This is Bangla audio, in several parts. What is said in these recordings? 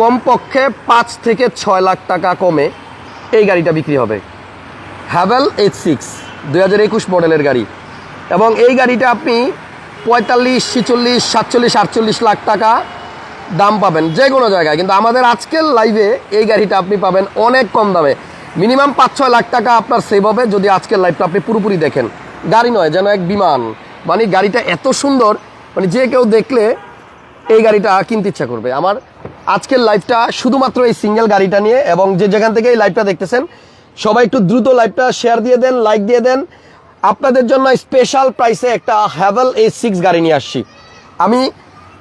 কমপক্ষে পাঁচ থেকে ছয় লাখ টাকা কমে এই গাড়িটা বিক্রি হবে। হ্যাভেল এইচ সিক্স দুই হাজার একুশ মডেলের গাড়ি। এবং এই গাড়িটা আপনি পঁয়তাল্লিশ, ছিচল্লিশ, সাতচল্লিশ, আটচল্লিশ লাখ টাকা দাম পাবেন যে কোনো জায়গায়। কিন্তু আমাদের আজকের লাইভে এই গাড়িটা আপনি পাবেন অনেক কম দামে। মিনিমাম পাঁচ ছয় লাখ টাকা আপনার সেভ হবে যদি আজকের লাইভটা আপনি পুরোপুরি দেখেন। গাড়ি নয়, যেন এক বিমান। মানে গাড়িটা এত সুন্দর মানে যে কেউ দেখলে এই গাড়িটা কিনতে ইচ্ছা করবে। আমার আজকের লাইভটা শুধুমাত্র এই সিঙ্গেল গাড়িটা নিয়ে এবং যে যেখান থেকে এই লাইভটা দেখতেছেন, সবাই একটু দ্রুত লাইভটা শেয়ার দিয়ে দেন লাইক দিয়ে দেন। আপনাদের জন্য স্পেশাল প্রাইসে একটা হ্যাভেল এই সিক্স গাড়ি নিয়ে আসছি। আমি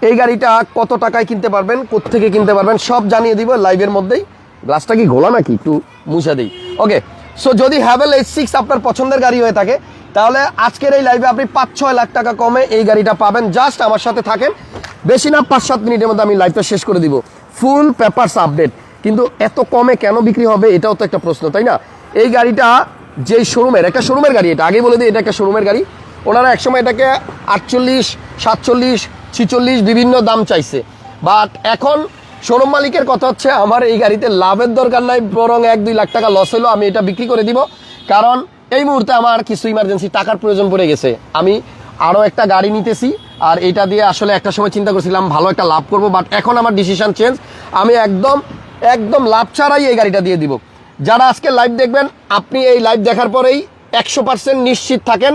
এই গাড়িটা কত টাকায় কিনতে পারবেন, কোত্থেকে কিনতে পারবেন, সব জানিয়ে দিব লাইভের মধ্যেই। গ্লাসটা কি ঘোলা নাকি? একটু মুছা দিই। ওকে সো যদি হ্যাভেল এইচ সিক্স আপনার পছন্দের গাড়ি হয়ে থাকে, তাহলে আজকের এই লাইভে আপনি পাঁচ ছয় লাখ টাকা কমে এই গাড়িটা পাবেন। জাস্ট আমার সাথে থাকেন। বেশি না, পাঁচ, সাত মিনিটের মধ্যে আমি লাইভটা শেষ করে দিব। ফুল পেপারস আপডেট কিন্তু এত কমে কেন বিক্রি হবে, এটাও তো একটা প্রশ্ন, তাই না? এই গাড়িটা যেই শোরুমের একটা শোরুমের গাড়ি এটা আগে বলে দিই, এটা একটা শোরুমের গাড়ি। ওনারা একসময় এটাকে আটচল্লিশ, সাতচল্লিশ, ছিচল্লিশ বিভিন্ন দাম চাইছে। বাট এখন শোরুম মালিকের কথা হচ্ছে, আমার এই গাড়িতে লাভের দরকার নাই, বরং এক, দুই লাখ টাকা লস হলো, আমি এটা বিক্রি করে দিব। কারণ এই মুহূর্তে আমার কিছু ইমার্জেন্সি টাকার প্রয়োজন পড়ে গেছে। আমি আরও একটা গাড়ি নিতেছি আর এটা দিয়ে আসলে একটা সময় চিন্তা করছিলাম, ভালো একটা লাভ করব বাট এখন আমার ডিসিশন চেঞ্জ আমি একদম একদম লাভ ছাড়াই এই গাড়িটা দিয়ে দিব। যারা আজকে লাইভ দেখবেন, আপনি এই লাইভ দেখার পরেই একশো পার্সেন্ট নিশ্চিত থাকেন,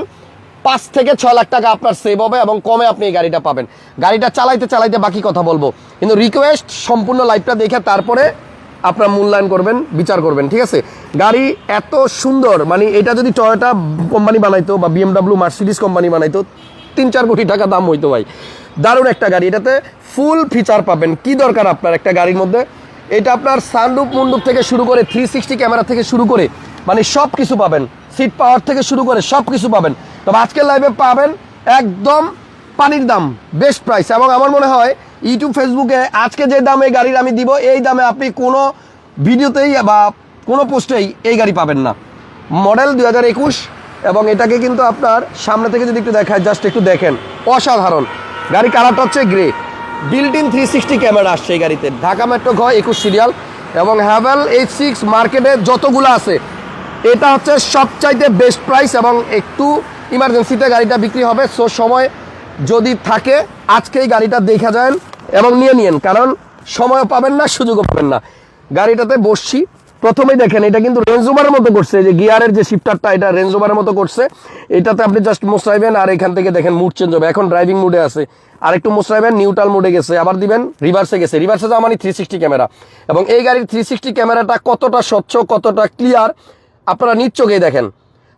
পাঁচ থেকে ছয় লাখ টাকা আপনার সেভ হবে এবং কমে আপনি এই গাড়িটা পাবেন। গাড়িটা চালাইতে চালাইতে বাকি কথা বলব। কিন্তু রিকোয়েস্ট সম্পূর্ণ লাইভটা দেখে তারপরে আপনার মূল্যায়ন করবেন, বিচার করবেন, ঠিক আছে? গাড়ি এত সুন্দর মানে এটা যদি টয়োটা কোম্পানি বানাইতো বা বিএমডাব্লিউ মার্সিডিস কোম্পানি বানাইতো তিন চার কোটি টাকা দাম হইতো ভাই। দারুণ একটা গাড়ি। এটাতে ফুল ফিচার পাবেন। কি দরকার আপনার একটা গাড়ির মধ্যে? এটা আপনার সানরুপ মুন্ডুপ থেকে শুরু করে থ্রি সিক্সটি ক্যামেরা থেকে শুরু করে মানে সব কিছু পাবেন। সিট পাওয়ার থেকে শুরু করে সব কিছু পাবেন। তবে আজকের লাইভে পাবেন একদম পানির দাম বেস্ট প্রাইস এবং আমার মনে হয় ইউটিউব ফেসবুকে আজকে যে দামে গাড়ির আমি দিব, এই দামে আপনি কোনো ভিডিওতেই বা কোনো পোস্টেই এই গাড়ি পাবেন না। মডেল দুই হাজার একুশ এবং এটাকে কিন্তু আপনার সামনে থেকে যদি একটু দেখায় জাস্ট একটু দেখেন। অসাধারণ। গাড়ি কালারটা হচ্ছে grey built in three sixty camera আসছে এই গাড়িতে। ঢাকা মেট্রো ঘ, একুশ সিরিয়াল এবং হ্যাভেল এইচ সিক্স মার্কেটে যতগুলো আছে, এটা হচ্ছে সবচাইতে বেস্ট প্রাইস এবং একটু ইমার্জেন্সিতে গাড়িটা বিক্রি হবে। সো সময় যদি থাকে আজকেই গাড়িটা দেখা যায় এবং নিয়ে নিন কারণ সময় পাবেন না, সুযোগও পাবেন না। গাড়িটাতে বসছি। প্রথমেই দেখেন, এটা কিন্তু রেঞ্জ ওভারের মতো করছে। যে গিয়ারের যে শিফটারটা এটা রেঞ্জ ওভারের মতো করছে। এটাতে আপনি জাস্ট মোসাইবেন আর এখান থেকে দেখেন মুড চেঞ্জ হবে। এখন ড্রাইভিং মুডে আছে। আর একটু মোসাইবেন নিউট্রাল মুডে গেছে। আবার দিবেন রিভার্সে গেছে। রিভার্সে যাওয়া মানে থ্রি সিক্সটি ক্যামেরা এবং এই গাড়ির থ্রি সিক্সটি ক্যামেরাটা কতটা স্বচ্ছ, কতটা ক্লিয়ার আপনারা নিজ দেখেন।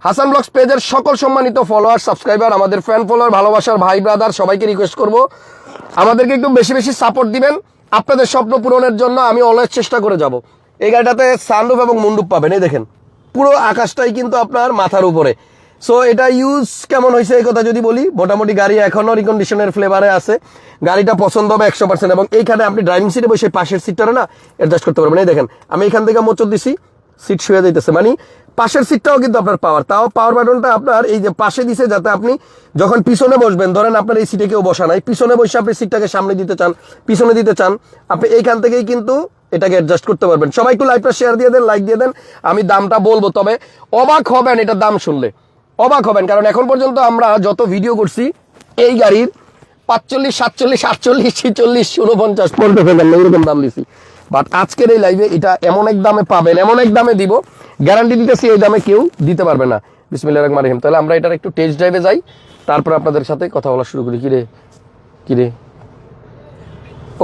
হাসান ব্লগস পেজের সকল সম্মানিত ফলোয়ার সাবস্ক্রাইবার আমাদের ফ্যান ফলোয়ার ভালোবাসার ভাই ব্রাদার সবাইকে রিকোয়েস্ট করব। আমাদেরকে একটু বেশি বেশি সাপোর্ট দিবেন। আপনাদের স্বপ্ন পূরণের জন্য আমি অলওয়েজ চেষ্টা করে যাব। এই গাড়িটাতে সানরুফ এবং মন্ডুপ পাবেন, এই দেখেন। পুরো আকাশটাই কিন্তু আপনার মাথার উপরে। সো এটা ইউজ কেমন হয়েছে এই কথা যদি বলি, মোটামুটি গাড়ি এখনও রিকন্ডিশনের ফ্লেভারে আছে। গাড়িটা পছন্দ হবে একশো পার্সেন্ট এবং এইখানে আপনি ড্রাইভিং সিটে বসে পাশের সিটটা না অ্যাডজাস্ট করতে পারবেন। এই দেখেন, আমি এখান থেকে মোচর দিছি সিট শুয়ে দিতেছে মানে পাশের সিটটাও কিন্তু আপনার পাওয়ার তাও পাওয়ার বাটনটা আপনার এই যে পাশে দিছে যাতে আপনি যখন পিছনে বসবেন, ধরেন আপনার এই সিটে কেউ বসা নাই, পিছনে বসে আপনি সিটটাকে সামনে দিতে চান, পিছনে দিতে চান, আপনি এইখান থেকেই কিন্তু এটাকে অ্যাডজাস্ট করতে পারবেন। সবাই একটু লাইভটা শেয়ার দিয়ে দেন লাইক দিয়ে দেন, আমি দামটা বলব। তবে অবাক হবেন এটার দাম শুনলে। অবাক হবেন, কারণ এখন পর্যন্ত আমরা যত ভিডিও করছি, এই গাড়ির পাঁচচল্লিশ, সাতচল্লিশ, আটচল্লিশ, ছিচল্লিশ উনপঞ্চাশ পঞ্চাশ এরকম দাম দিছি। বাট আজকের এই লাইভে এটা এমন এক দামে পাবেন, এমন এক দামে দিব গ্যারান্টি দিতেছি এই দামে কেউ দিতে পারবে না। বিসমিল্লাহ রহমান রহিম। তাহলে আমরা এটার একটু টেস্ট ড্রাইভে যাই, তারপর আপনাদের সাথে কথা বলা শুরু করি। কিরে কিরে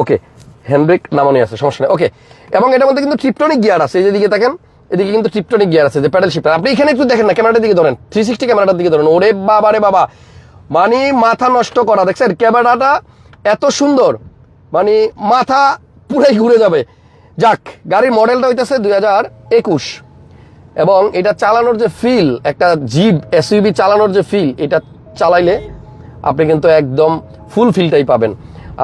ওকে হ্যান্ডব্রেক নামানি আছে, সমস্যা নেই। ওকে এবং এটার মধ্যে কিন্তু ট্রিপটনিক গিয়ার আছে যেদিকে দেখেন, এদিকে কিন্তু ট্রিপটনিক গিয়ার আছে, যে প্যাডেল শিফটার আপনি এখানে একটু দেখেন না, ক্যামেরাটার দিকে ধরেন থ্রি সিক্সটি ক্যামেরাটার দিকে ধরেন। ওরে বাবা, রে বাবা। মানে মাথা নষ্ট করা, দেখছেন? ক্যামেরাটা এত সুন্দর মানে মাথা পুরাই ঘুরে যাবে। যাক, গাড়ির মডেলটা হইতেছে দুই হাজার একুশ। এবং এটা চালানোর যে ফিল একটা জিপ এসইউবি চালানোর যে ফিল এটা চালাইলে আপনি কিন্তু একদম ফুল ফিলটাই পাবেন।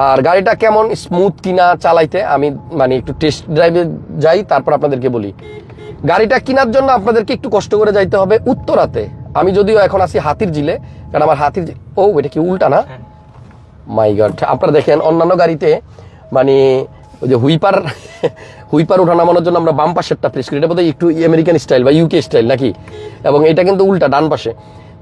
আর গাড়িটা কেমন স্মুথ কিনা চালাইতে আমি মানে একটু টেস্ট ড্রাইভে যাই তারপর আপনাদেরকে বলি। গাড়িটা কেনার জন্য আপনাদেরকে একটু কষ্ট করে যাইতে হবে উত্তরাতে। আমি যদিও এখন আছি হাতির জিলে কারণ আমার হাতির ও এটা কি উল্টা না? মাই গড আপনারা দেখেন অন্যান্য গাড়িতে মানে ওই যে হুইপার হুইপার ওঠা নামানোর জন্য আমরা বাম পাশেরটা প্রেস করি। এটা বোধহয় একটু আমেরিকান স্টাইল বা ইউকে স্টাইল নাকি? এবং এটা কিন্তু উল্টা ডান পাশে।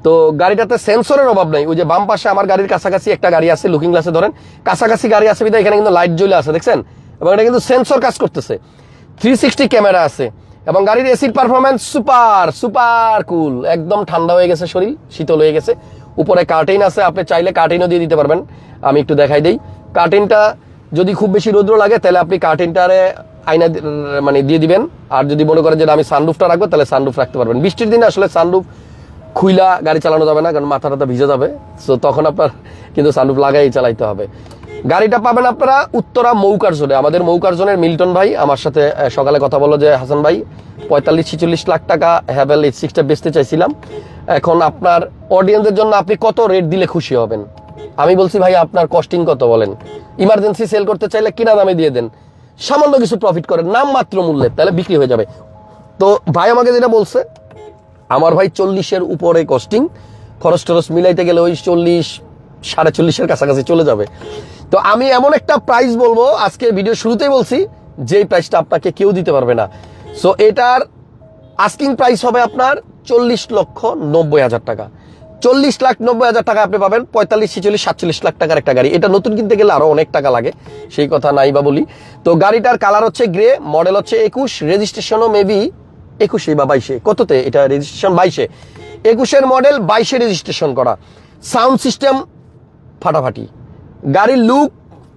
তো গাড়িটাতে সেন্সরের অভাব নাই। ওই যে বাম পাশে আমার গাড়ির কাছাকাছি একটা গাড়ি আছে লুকিং গ্লাসে ধরেন। কাছাকাছি গাড়ি আছে বিধায় এখানে কিন্তু লাইট জ্বলে আছে, দেখছেন? এবং এটা কিন্তু সেন্সর কাজ করতেছে। থ্রি সিক্সটি ক্যামেরা আছে। এবং গাড়ির এসির পারফরমেন্স সুপার সুপার কুল একদম ঠান্ডা হয়ে গেছে শরীর, শীতল হয়ে গেছে। উপরে কার্টেইন আছে, আপনি চাইলে কার্টেইনও দিয়ে দিতে পারবেন। আমি একটু দেখাই দিই। কার্টেইনটা যদি খুব বেশি রৌদ্র লাগে, তাহলে আপনি কার্টেইনটারে আয়না মানে দিয়ে দিবেন। আর যদি মনে করেন যে আমি সানরুফটা রাখব, তাহলে সানরুফ রাখতে পারবেন। বৃষ্টির দিনে আসলে সানরুফ খুইলা গাড়ি চালানো যাবে না, কারণ মাথা টাথা ভিজে যাবে। সো তখন আপনার কিন্তু সানরুফ লাগাই চালাইতে হবে। গাড়িটা পাবেন আপনারা উত্তরা মৌকার জোনে। আমাদের মৌকার জোনের মিল্টন ভাই আমার সাথে সকালে কথা বলল যে, হাসান ভাই, পঁয়তাল্লিশ ছিচল্লিশ লাখ টাকা হ্যাভেল এইচ সিক্সটা বেচতে চাইছিলাম। এখন আপনার অডিয়েন্সের জন্য আপনি কত রেট দিলে খুশি হবেন? আমি বলছি, ভাই, আপনার কস্টিং কত বলেন? ইমার্জেন্সি সেল করতে চাইলে কিনা দামে দিয়ে দেন। সামান্য কিছু প্রফিট করেন নাম মাত্র মূল্যে তাহলে বিক্রি হয়ে যাবে। তো ভাই আমাকে যেটা বলছে আমার ভাই চল্লিশের উপরে কস্টিং খরচ টরচ মিলাইতে গেলে ওই চল্লিশ, সাড়ে চল্লিশের কাছাকাছি চলে যাবে। তো আমি এমন একটা প্রাইস বলব আজকে ভিডিও শুরুতেই বলছি যে প্রাইসটা আপনাকে কেউ দিতে পারবে না। সো এটার আস্কিং প্রাইস হবে আপনার চল্লিশ লক্ষ নব্বই হাজার টাকা। চল্লিশ লাখ নব্বই হাজার টাকা আপনি পাবেন, পঁয়তাল্লিশ, ছিচল্লিশ, সাতচল্লিশ লাখ টাকার একটা গাড়ি। এটা নতুন কিনতে গেলে আরও অনেক টাকা লাগে, সেই কথা নাই বা বলি। তো গাড়িটার কালার হচ্ছে গ্রে মডেল হচ্ছে একুশ রেজিস্ট্রেশনও মেবি একুশে বা বাইশে, কততে? এটা রেজিস্ট্রেশন বাইশে। একুশের মডেল বাইশে রেজিস্ট্রেশন করা। সাউন্ড সিস্টেম ফাটাফাটি। গাড়ির লুক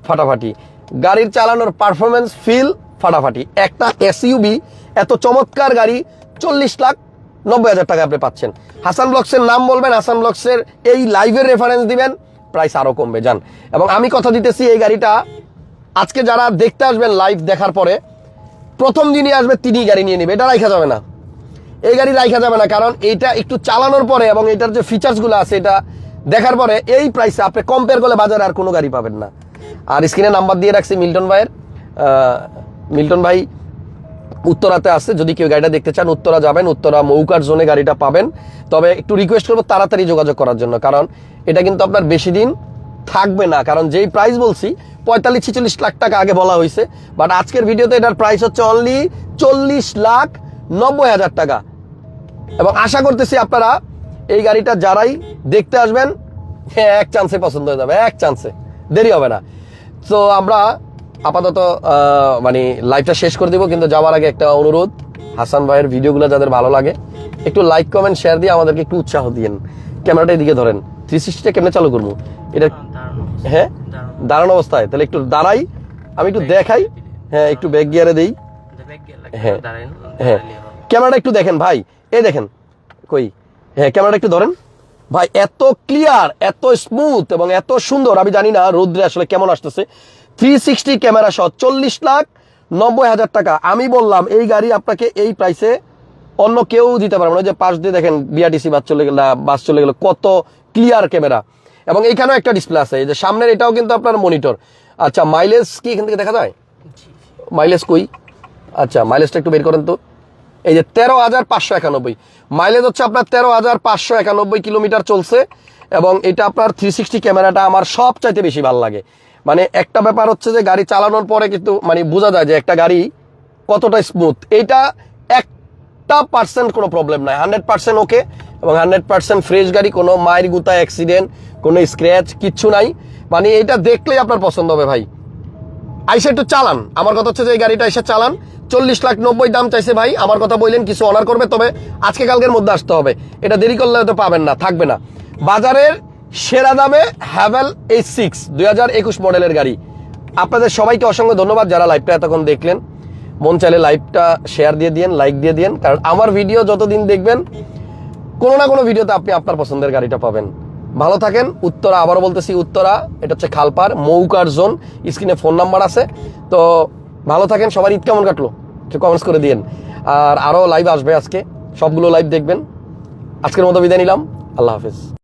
ফাটাফাটি। গাড়ির চালানোর পারফরমেন্স ফিল ফাটাফাটি। একটা এসইউবি এত চমৎকার গাড়ি, চল্লিশ লাখ নব্বই হাজার টাকা আপনি পাচ্ছেন। হাসান ব্লগসের নাম বলবেন, হাসান ব্লগসের এই লাইভের রেফারেন্স দিবেন প্রাইস আরও কমবে যান এবং আমি কথা দিতেছি এই গাড়িটা। আজকে যারা দেখতে আসবেন লাইভ দেখার পরে প্রথম দিনই আসবে তিনি গাড়ি নিয়ে নেবে। এটা রাখা যাবে না। এই গাড়ি রাখা যাবে না, কারণ এটা একটু চালানোর পরে এবং এটার যে ফিচার্সগুলো আছে, এটা দেখার পরে এই প্রাইসে আপনি কম্পেয়ার করলে বাজারে আর কোনো গাড়ি পাবেন না। আর স্ক্রিনে নাম্বার দিয়ে রাখছি মিল্টন ভাইয়ের। মিল্টন ভাই উত্তরাতে আছে যদি কেউ গাড়িটা দেখতে চান, উত্তরা যাবেন, উত্তরা মৌকার জোনে গাড়িটা পাবেন। তবে একটু রিকোয়েস্ট করব, তাড়াতাড়ি যোগাযোগ করার জন্য, কারণ এটা কিন্তু আপনার বেশি দিন থাকবে না, কারণ যেই প্রাইস বলছি, পঁয়তাল্লিশ ছিচল্লিশ লাখ টাকা আগে বলা হয়েছে বাট আজকের ভিডিওতে এটার প্রাইস হচ্ছে অনলি চল্লিশ লাখ নব্বই হাজার টাকা। এবং আশা করতেছি আপনারা এই গাড়িটা যারাই দেখতে আসবেন হ্যাঁ এক চান্সে পছন্দ হয়ে যাবে, এক চান্সে দেরি হবে না। তো আমরা আপাতত মানে লাইভটা শেষ করে দিব, কিন্তু যাওয়ার আগে একটা অনুরোধ, হাসান ভাইয়ের ভিডিওগুলো যাদের ভালো লাগে, একটু লাইক কমেন্ট শেয়ার দিয়ে আমাদেরকে একটু উৎসাহ দিয়েন। ক্যামেরাটা এদিকে ধরেন। থ্রি সিক্সটিটা কেমনে চালু করব? এটা হ্যাঁ? দাঁড়ানো অবস্থায়। তাহলে একটু দাঁড়াই আমি একটু দেখাই। হ্যাঁ একটু ব্যাক গিয়ারে দেই। হ্যাঁ। হ্যাঁ। ক্যামেরাটা একটু দেখেন ভাই। এই দেখেন কই? হ্যাঁ ক্যামেরাটা একটু ধরেন। ভাই এত ক্লিয়ার এত স্মুথ এবং এত সুন্দর আমি জানি না রৌদ্রে আসলে কেমন আসতেছে। থ্রি সিক্সটি ক্যামেরা সহ চল্লিশ লাখ নব্বই হাজার টাকা। আমি বললাম এই গাড়ি আপনাকে এই প্রাইসে অন্য কেউ দিতে পারবে না। যে পাশ দিয়ে দেখেন বিআরটিসি বাস চলে গেল বাস চলে গেল কত ক্লিয়ার ক্যামেরা। এবং এইখানেও একটা ডিসপ্লে আছে, এই যে সামনের এটাও কিন্তু আপনার মনিটর আচ্ছা মাইলেজ কি এখান থেকে দেখা যায়? মাইলেজ কই? আচ্ছা মাইলেজটা একটু বের করেন তো। এই যে তেরো হাজার পাঁচশো একানব্বই। মাইলেজ হচ্ছে আপনার তেরো হাজার পাঁচশো একানব্বই কিলোমিটার চলছে এবং এটা আপনার থ্রি সিক্সটি ক্যামেরাটা আমার সব চাইতে বেশি ভালো লাগে। মানে একটা ব্যাপার হচ্ছে যে গাড়ি চালানোর পরে কিন্তু মানে বোঝা যায় যে একটা গাড়ি কতটা স্মুথ এইটা একটা পার্সেন্ট কোনো প্রবলেম নাই। হান্ড্রেড পার্সেন্ট ওকে এবং হান্ড্রেড পার্সেন্ট ফ্রেশ গাড়ি, কোনো মায়ের গুতা অ্যাক্সিডেন্ট কোনো স্ক্র্যাচ কিচ্ছু নাই। মানে এটা দেখলেই আপনার পছন্দ হবে ভাই। আইসা একটু চালান। আমার কথা হচ্ছে যে এই গাড়িটা এসে চালান। চল্লিশ লাখ নব্বই দাম চাইছে ভাই। আমার কথা বললেন, কিছু অনার করবে, তবে আজকে কালকের মধ্যে আসতে হবে। এটা দেরি করলে হয়তো পাবেন না, থাকবে না। বাজারের সেরা দামে হ্যাভেল এইচ সিক্স দুই হাজার একুশ মডেলের গাড়ি। আপনাদের সবাইকে অসংখ্য ধন্যবাদ যারা লাইভটা এতক্ষণ দেখলেন। মন চাইলে লাইভটা শেয়ার দিয়ে দিন লাইক দিয়ে দিন কারণ আমার ভিডিও যতদিন দেখবেন, কোনো না কোনো ভিডিওতে আপনি আপনার পছন্দের গাড়িটা পাবেন। ভালো থাকেন, উত্তরা, আবারও বলতেছি উত্তরা, এটা হচ্ছে খালপার মৌকার জোন, স্ক্রিনে ফোন নাম্বার আছে। তো ভালো থাকেন, সবার ঈদ কেমন কাটলো? একটু কমেন্টস করে দিন আর আরও লাইভ আসবে আজকে, সবগুলো লাইভ দেখবেন। আজকের মতো বিদায় নিলাম, আল্লাহ হাফিজ।